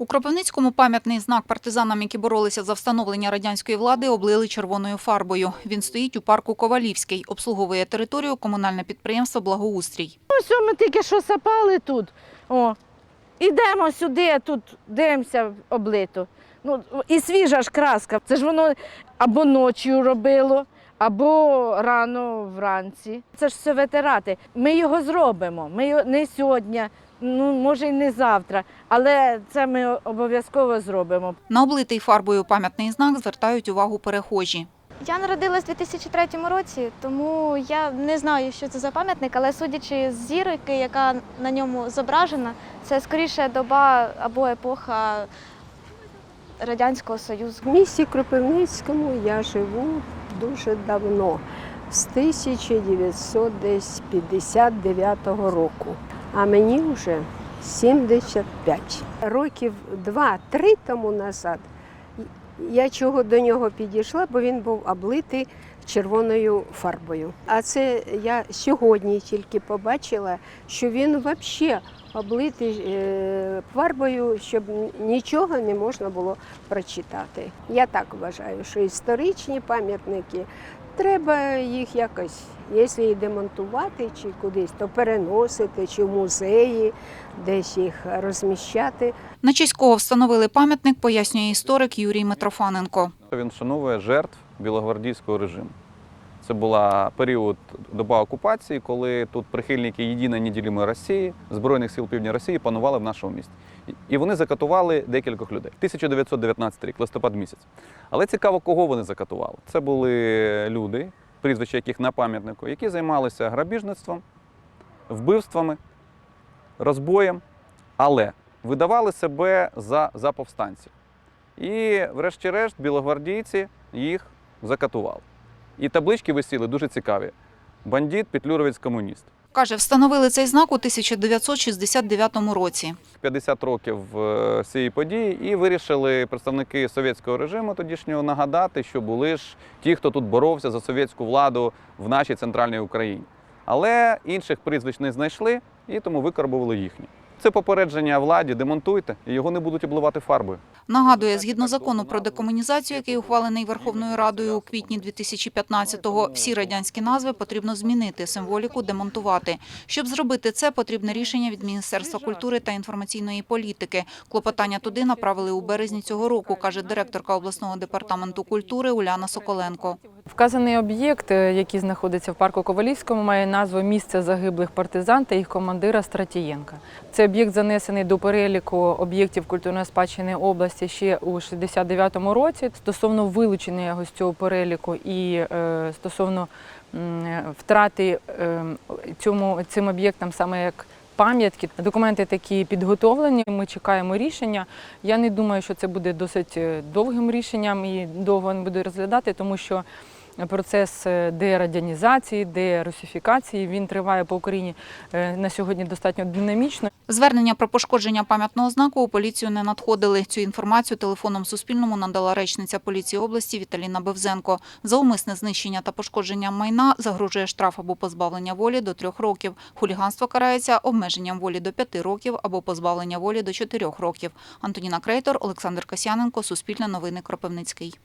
У Кропивницькому пам'ятний знак партизанам, які боролися за встановлення радянської влади, облили червоною фарбою. Він стоїть у парку Ковалівський, обслуговує територію комунальне підприємство Благоустрій. Ось ми тільки що сапали тут. О. Ідемо сюди, тут дивимося облито. Ну, і свіжа ж краска. Це ж воно або ночі робило, або рано вранці. Це ж все ветерати. Ми його зробимо. Ми його не сьогодні, ну може й не завтра, але це ми обов'язково зробимо. На облитий фарбою пам'ятний знак звертають увагу перехожі. Я народилась у 2003 році, тому я не знаю, що це за пам'ятник, але судячи з зірки, яка на ньому зображена, це скоріше доба або епоха Радянського Союзу. В місті Кропивницькому я живу дуже давно, з 1959 року, а мені вже 75. Років два-три тому назад я чого до нього підійшла, бо він був облитий червоною фарбою. А це я сьогодні тільки побачила, що він взагалі облитий е, фарбою, щоб нічого не можна було прочитати. Я так вважаю, що історичні пам'ятники треба їх якось, якщо і демонтувати чи кудись, то переносити, чи в музеї, десь їх розміщати. На честь кого встановили пам'ятник, пояснює історик Юрій Митрофаненко. Він вшановує жертв білогвардійського режиму. Це була період доба окупації, коли тут прихильники єдиної неділімої Росії, Збройних сил Півдня Росії панували в нашому місті. І вони закатували декількох людей. 1919 рік, листопад місяць. Але цікаво, кого вони закатували. Це були люди, прізвища яких на пам'ятнику, які займалися грабіжництвом, вбивствами, розбоєм, але видавали себе за, за повстанців. І, врешті-решт, білогвардійці їх закатували. І таблички висіли дуже цікаві. Бандит, петлюровець, комуніст. Каже, встановили цей знак у 1969 році. 50 років е, цієї події, і вирішили представники совєтського режиму тодішнього нагадати, що були ж ті, хто тут боровся за совєтську владу в нашій центральній Україні. Але інших прізвищ не знайшли і тому викарбували їхні. Це попередження владі, демонтуйте, і його не будуть обливати фарбою. Нагадує, згідно закону про декомунізацію, який ухвалений Верховною Радою у квітні 2015-го, всі радянські назви потрібно змінити, символіку демонтувати. Щоб зробити це, потрібне рішення від Міністерства культури та інформаційної політики. Клопотання туди направили у березні цього року, каже директорка обласного департаменту культури Уляна Соколенко. Вказаний об'єкт, е, який знаходиться в парку Ковалівському, має назву Місце загиблих партизан та їх командира Стратієнка. Цей об'єкт занесений до переліку об'єктів культурної спадщини області ще у 69-му році. Стосовно вилучення його з цього переліку і е, стосовно втрати е, цьому цим об'єктам саме як пам'ятки. Документи такі підготовлені. Ми чекаємо рішення. Я не думаю, що це буде досить довгим рішенням і довго не буде розглядати, тому що процес е, дерадянізації, дерусифікації він триває по Україні е, на сьогодні достатньо динамічно. Звернення про пошкодження пам'ятного знаку у поліцію не надходили. Цю інформацію телефоном Суспільному надала речниця поліції області Віталіна Бевзенко. За умисне знищення та пошкодження майна загрожує штраф або позбавлення волі до трьох років. Хуліганство карається обмеженням волі до п'яти років або позбавлення волі до чотирьох років. Антоніна Крейтор, Олександр Касяненко, Суспільне новини Кропивницький.